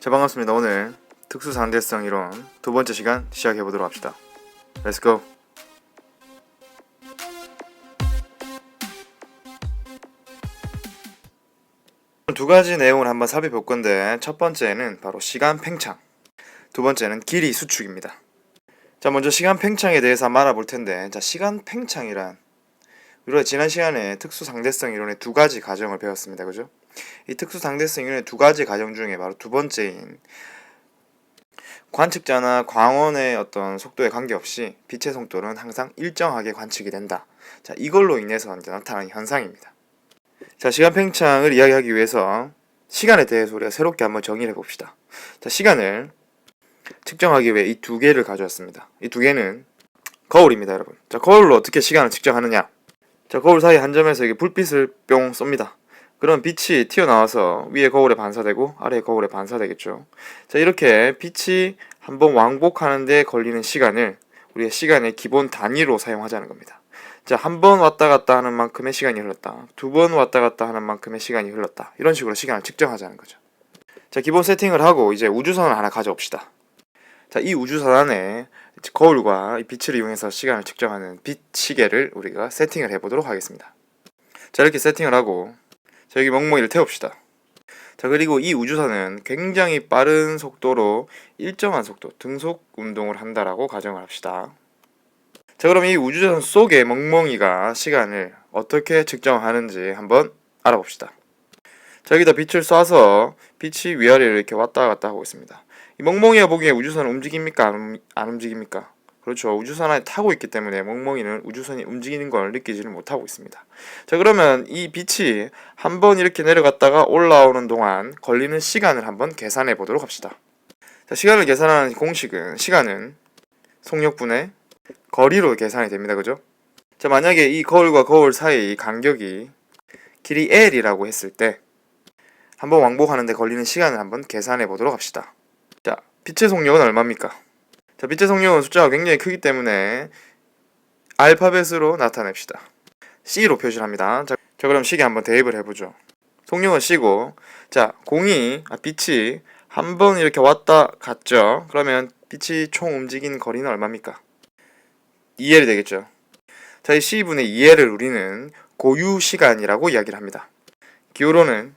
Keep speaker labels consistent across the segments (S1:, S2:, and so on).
S1: 자 반갑습니다. 오늘 특수 상대성 이론 두 번째 시간 시작해 보도록 합시다. Let's go. 두 가지 내용을 한번 살펴볼 건데 첫 번째는 바로 시간 팽창, 두 번째는 길이 수축입니다. 자 먼저 시간 팽창에 대해서 한번 알아볼 텐데 자 시간 팽창이란 우리가 지난 시간에 특수 상대성 이론의 두 가지 가정을 배웠습니다. 그죠? 이 특수 상대성 이론의 두 가지 가정 중에 바로 두 번째인 관측자나 광원의 어떤 속도에 관계없이 빛의 속도는 항상 일정하게 관측이 된다. 자, 이걸로 인해서 이제 나타나는 현상입니다. 자, 시간 팽창을 이야기하기 위해서 시간에 대해서 우리가 새롭게 한번 정의를 해봅시다. 자, 시간을 측정하기 위해 이 두 개를 가져왔습니다. 이 두 개는 거울입니다, 여러분. 자, 거울로 어떻게 시간을 측정하느냐? 자, 거울 사이 한 점에서 이게 불빛을 뿅 쏩니다. 그럼 빛이 튀어나와서 위에 거울에 반사되고 아래 거울에 반사되겠죠. 자, 이렇게 빛이 한번 왕복하는데 걸리는 시간을 우리가 시간의 기본 단위로 사용하자는 겁니다. 자, 한 번 왔다 갔다 하는 만큼의 시간이 흘렀다. 두 번 왔다 갔다 하는 만큼의 시간이 흘렀다. 이런 식으로 시간을 측정하자는 거죠. 자, 기본 세팅을 하고 이제 우주선을 하나 가져옵시다. 자, 이 우주선 안에 거울과 이 빛을 이용해서 시간을 측정하는 빛 시계를 우리가 세팅을 해보도록 하겠습니다. 자, 이렇게 세팅을 하고 자, 여기 멍멍이를 태웁시다. 자, 그리고 이 우주선은 굉장히 빠른 속도로 일정한 속도, 등속 운동을 한다라고 가정을 합시다. 자, 그럼 이 우주선 속의 멍멍이가 시간을 어떻게 측정하는지 한번 알아봅시다. 자, 여기다 빛을 쏴서 빛이 위아래로 이렇게 왔다 갔다 하고 있습니다. 이 멍멍이가 보기에 우주선은 움직입니까? 안, 움- 안 움직입니까? 그렇죠. 우주선 안에 타고 있기 때문에 멍멍이는 우주선이 움직이는 걸 느끼지를 못하고 있습니다. 자, 그러면 이 빛이 한번 이렇게 내려갔다가 올라오는 동안 걸리는 시간을 한번 계산해 보도록 합시다. 자, 시간을 계산하는 공식은 시간은 속력분의 거리로 계산이 됩니다. 그죠? 자, 만약에 이 거울과 거울 사이 간격이 길이 L이라고 했을 때 한번 왕복하는데 걸리는 시간을 한번 계산해 보도록 합시다. 자, 빛의 속력은 얼마입니까? 자, 빛의 속력은 숫자가 굉장히 크기 때문에 알파벳으로 나타냅시다. C로 표시를 합니다. 자, 자, 그럼 시계 한번 대입을 해보죠. 속력은 C고, 자, 공이, 아, 빛이 한 번 이렇게 왔다 갔죠. 그러면 빛이 총 움직이는 거리는 얼마입니까? 2L이 되겠죠. 자, 이 C분의 2L을 우리는 고유 시간이라고 이야기를 합니다. 기호로는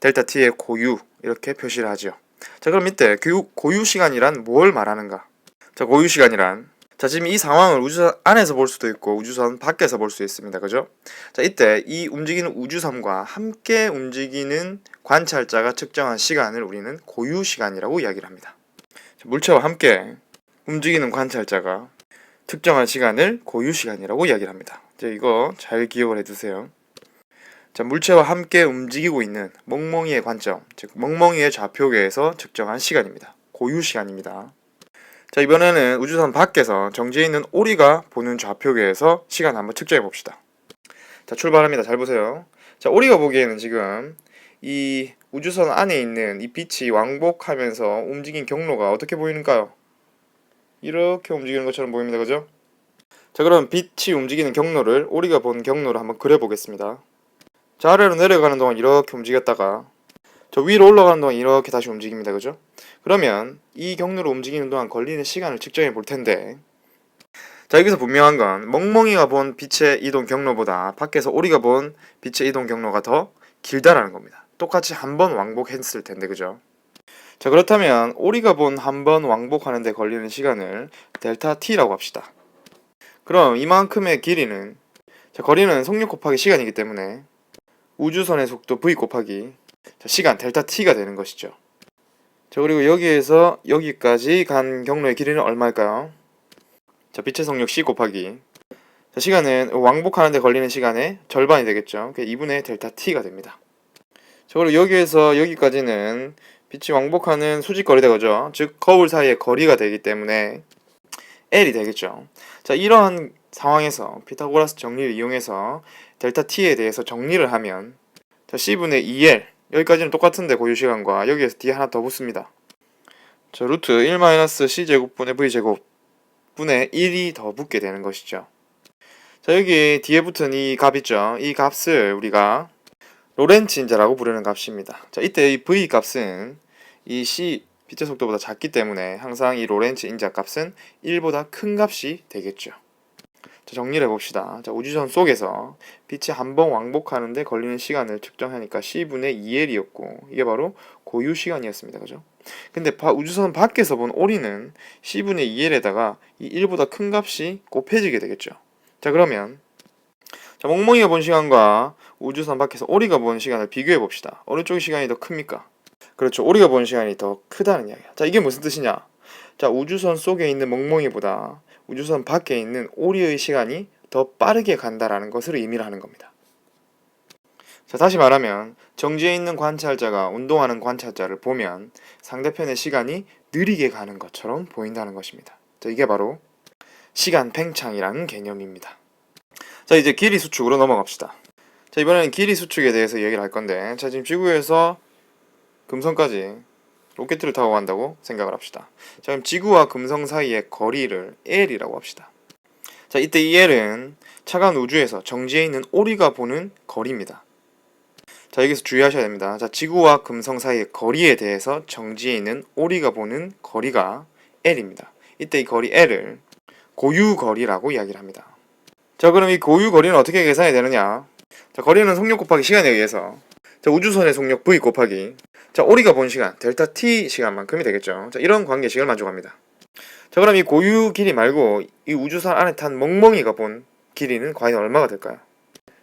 S1: 델타 T의 고유 이렇게 표시를 하죠. 자, 그럼 이때 그 고유 시간이란 뭘 말하는가? 자, 고유 시간이란 자, 지금 이 상황을 우주선 안에서 볼 수도 있고 우주선 밖에서 볼 수 있습니다. 그죠? 자, 이때 이 움직이는 우주선과 함께 움직이는 관찰자가 측정한 시간을 우리는 고유 시간이라고 이야기를 합니다. 자, 물체와 함께 움직이는 관찰자가 특정한 시간을 고유 시간이라고 이야기를 합니다. 자, 이거 잘 기억을 해두세요. 자, 물체와 함께 움직이고 있는 멍멍이의 관점, 즉 멍멍이의 좌표계에서 측정한 시간입니다. 고유 시간입니다. 자, 이번에는 우주선 밖에서 정지해 있는 오리가 보는 좌표계에서 시간 한번 측정해 봅시다. 자, 출발합니다. 잘 보세요. 자, 오리가 보기에는 지금 이 우주선 안에 있는 이 빛이 왕복하면서 움직인 경로가 어떻게 보이는가요? 이렇게 움직이는 것처럼 보입니다. 그죠? 자, 그럼 빛이 움직이는 경로를 오리가 본 경로를 한번 그려 보겠습니다. 자, 아래로 내려가는 동안 이렇게 움직였다가 저 위로 올라가는 동안 이렇게 다시 움직입니다. 그죠? 그러면 이 경로로 움직이는 동안 걸리는 시간을 측정해 볼 텐데 자 여기서 분명한 건 멍멍이가 본 빛의 이동 경로보다 밖에서 오리가 본 빛의 이동 경로가 더 길다라는 겁니다. 똑같이 한 번 왕복했을 텐데 그죠? 자 그렇다면 오리가 본 한 번 왕복하는데 걸리는 시간을 델타 t라고 합시다. 그럼 이만큼의 길이는 자 거리는 속력 곱하기 시간이기 때문에 우주선의 속도 v 곱하기 자, 시간 델타 t가 되는 것이죠. 자 그리고 여기에서 여기까지 간 경로의 길이는 얼마일까요? 자 빛의 속력 c 곱하기 자 시간은 왕복하는데 걸리는 시간의 절반이 되겠죠. 그 2분의 델타 t가 됩니다. 자 그리고 여기에서 여기까지는 빛이 왕복하는 수직거리다 그죠? 즉 거울 사이의 거리가 되기 때문에 l이 되겠죠. 자 이러한 상황에서 피타고라스 정리를 이용해서 델타 t에 대해서 정리를 하면 자 c분의 2l 여기까지는 똑같은데 고유 시간과 여기에서 뒤에 하나 더 붙습니다. 자, 루트 1-c제곱분의 v제곱 분의 1이 더 붙게 되는 것이죠. 자, 여기 뒤에 붙은 이 값 있죠? 이 값을 우리가 로렌츠 인자라고 부르는 값입니다. 자, 이때 이 v 값은 이 c 빛의 속도보다 작기 때문에 항상 이 로렌츠 인자 값은 1보다 큰 값이 되겠죠. 자, 정리를 해봅시다. 자, 우주선 속에서 빛이 한 번 왕복하는데 걸리는 시간을 측정하니까 C분의 2L이었고 이게 바로 고유 시간이었습니다. 그죠? 근데 바, 우주선 밖에서 본 오리는 C분의 2L에다가 이 1보다 큰 값이 곱해지게 되겠죠. 자, 그러면 자, 멍멍이가 본 시간과 우주선 밖에서 오리가 본 시간을 비교해 봅시다. 어느 쪽의 시간이 더 큽니까? 그렇죠. 오리가 본 시간이 더 크다는 이야기야. 자, 이게 무슨 뜻이냐? 자, 우주선 속에 있는 멍멍이보다 우주선 밖에 있는 오리의 시간이 더 빠르게 간다라는 것을 의미를 하는 겁니다. 자, 다시 말하면 정지해 있는 관찰자가 운동하는 관찰자를 보면 상대편의 시간이 느리게 가는 것처럼 보인다는 것입니다. 자, 이게 바로 시간 팽창이라는 개념입니다. 자, 이제 길이 수축으로 넘어갑시다. 자, 이번에는 길이 수축에 대해서 얘기를 할 건데, 자, 지금 지구에서 금성까지 로켓을 타고 간다고 생각을 합시다. 자, 그럼 지구와 금성 사이의 거리를 L이라고 합시다. 자, 이때 이 L은 차가운 우주에서 정지해 있는 오리가 보는 거리입니다. 자, 여기서 주의하셔야 됩니다. 자, 지구와 금성 사이의 거리에 대해서 정지해 있는 오리가 보는 거리가 L입니다. 이때 이 거리 L을 고유 거리라고 이야기를 합니다. 자, 그럼 이 고유 거리는 어떻게 계산이 되느냐? 자, 거리는 속력 곱하기 시간에 의해서 자, 우주선의 속력 V 곱하기 자, 오리가 본 시간, 델타 t 시간만큼이 되겠죠. 자, 이런 관계식을 만족합니다. 자, 그럼 이 고유 길이 말고 이 우주선 안에 탄 멍멍이가 본 길이는 과연 얼마가 될까요?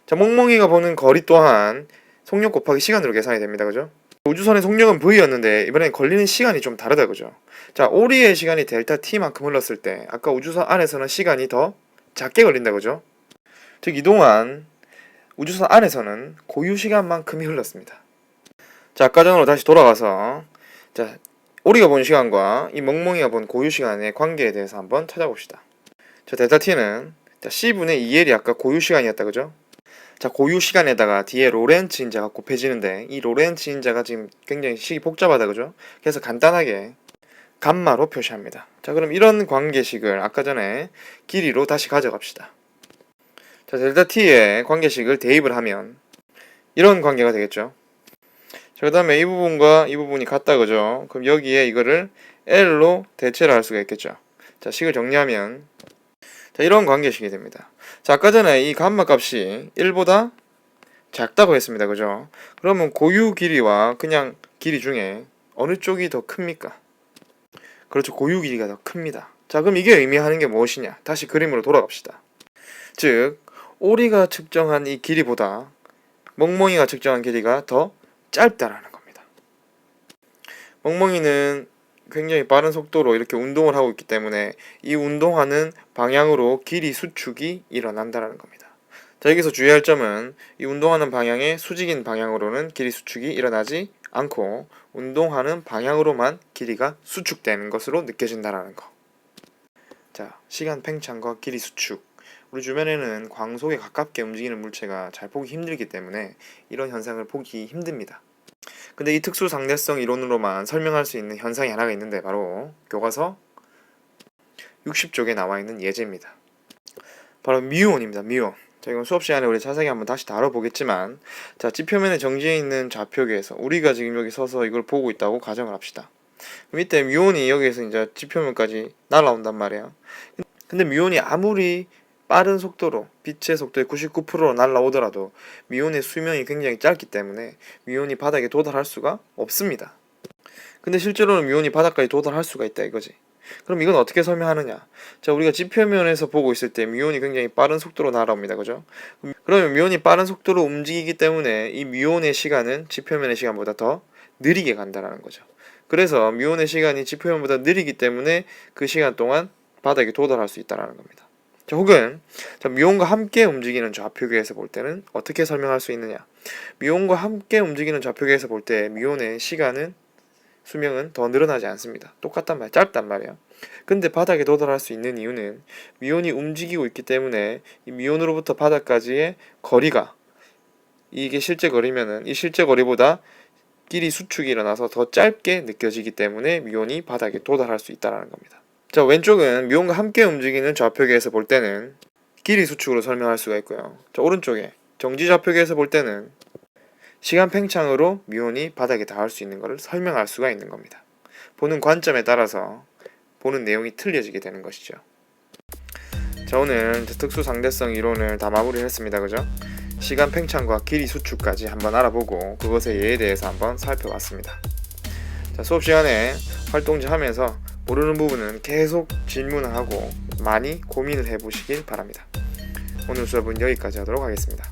S1: 자, 멍멍이가 보는 거리 또한 속력 곱하기 시간으로 계산이 됩니다. 그죠? 우주선의 속력은 V였는데 이번엔 걸리는 시간이 좀 다르다 그죠? 자, 오리의 시간이 델타 t만큼 흘렀을 때 아까 우주선 안에서는 시간이 더 작게 걸린다 그죠? 즉 이동안 우주선 안에서는 고유 시간만큼이 흘렀습니다. 자, 아까 전으로 다시 돌아가서 자, 오리가 본 시간과 이 멍멍이가 본 고유 시간의 관계에 대해서 한번 찾아봅시다. 자, 델타 t는 자, c분의 2l이 아까 고유 시간이었다 그죠? 자, 고유 시간에다가 뒤에 로렌츠 인자가 곱해지는데 이 로렌츠 인자가 지금 굉장히 식이 복잡하다 그죠? 그래서 간단하게 감마로 표시합니다. 자, 그럼 이런 관계식을 아까 전에 길이로 다시 가져갑시다. 자, 델타 t의 관계식을 대입을 하면 이런 관계가 되겠죠. 자, 그 다음에 이 부분과 이 부분이 같다 그죠? 그럼 여기에 이거를 L로 대체를 할 수가 있겠죠. 자, 식을 정리하면 자, 이런 관계식이 됩니다. 자, 아까 전에 이 감마 값이 1보다 작다고 했습니다. 그죠? 그러면 고유 길이와 그냥 길이 중에 어느 쪽이 더 큽니까? 그렇죠. 고유 길이가 더 큽니다. 자, 그럼 이게 의미하는 게 무엇이냐? 다시 그림으로 돌아갑시다. 즉, 오리가 측정한 이 길이보다 멍멍이가 측정한 길이가 더 짧다라는 겁니다. 멍멍이는 굉장히 빠른 속도로 이렇게 운동을 하고 있기 때문에 이 운동하는 방향으로 길이 수축이 일어난다라는 겁니다. 자, 여기서 주의할 점은 이 운동하는 방향의 수직인 방향으로는 길이 수축이 일어나지 않고 운동하는 방향으로만 길이가 수축되는 것으로 느껴진다라는 거. 자, 시간 팽창과 길이 수축. 우리 주변에는 광속에 가깝게 움직이는 물체가 잘 보기 힘들기 때문에 이런 현상을 보기 힘듭니다. 근데 이 특수 상대성 이론으로만 설명할 수 있는 현상이 하나가 있는데 바로 교과서 60쪽에 나와 있는 예제입니다. 바로 미온입니다. 미온. 자, 이건 수업 시간에 우리 자세히 한번 다시 다뤄보겠지만 자, 지표면에 정지해 있는 좌표계에서 우리가 지금 여기 서서 이걸 보고 있다고 가정을 합시다. 이때 미온이 여기에서 이제 지표면까지 날아온단 말이에요. 근데 미온이 아무리 빠른 속도로 빛의 속도의 99%로 날아오더라도 미온의 수명이 굉장히 짧기 때문에 미온이 바닥에 도달할 수가 없습니다. 근데 실제로는 미온이 바닥까지 도달할 수가 있다 이거지. 그럼 이건 어떻게 설명하느냐? 자, 우리가 지표면에서 보고 있을 때 미온이 굉장히 빠른 속도로 날아옵니다. 그죠? 그러면 미온이 빠른 속도로 움직이기 때문에 이 미온의 시간은 지표면의 시간보다 더 느리게 간다라는 거죠. 그래서 미온의 시간이 지표면보다 느리기 때문에 그 시간 동안 바닥에 도달할 수 있다라는 겁니다. 자, 혹은 자, 미온과 함께 움직이는 좌표계에서 볼 때는 어떻게 설명할 수 있느냐? 미온과 함께 움직이는 좌표계에서 볼 때 미온의 시간은 수명은 더 늘어나지 않습니다. 똑같단 말, 짧단 말이에요. 근데 바닥에 도달할 수 있는 이유는 미온이 움직이고 있기 때문에 이 미온으로부터 바닥까지의 거리가 이게 실제 거리면은 이 실제 거리보다 길이 수축이 일어나서 더 짧게 느껴지기 때문에 미온이 바닥에 도달할 수 있다는 겁니다. 자, 왼쪽은 미온과 함께 움직이는 좌표계에서 볼 때는 길이 수축으로 설명할 수가 있고요. 자, 오른쪽에 정지 좌표계에서 볼 때는 시간 팽창으로 미온이 바닥에 닿을 수 있는 것을 설명할 수가 있는 겁니다. 보는 관점에 따라서 보는 내용이 틀려지게 되는 것이죠. 자 오늘 특수 상대성 이론을 다 마무리를 했습니다. 그죠? 시간 팽창과 길이 수축까지 한번 알아보고 그것의 예에 대해서 한번 살펴봤습니다. 자 수업 시간에 활동지 하면서 모르는 부분은 계속 질문을 하고 많이 고민을 해보시길 바랍니다. 오늘 수업은 여기까지 하도록 하겠습니다.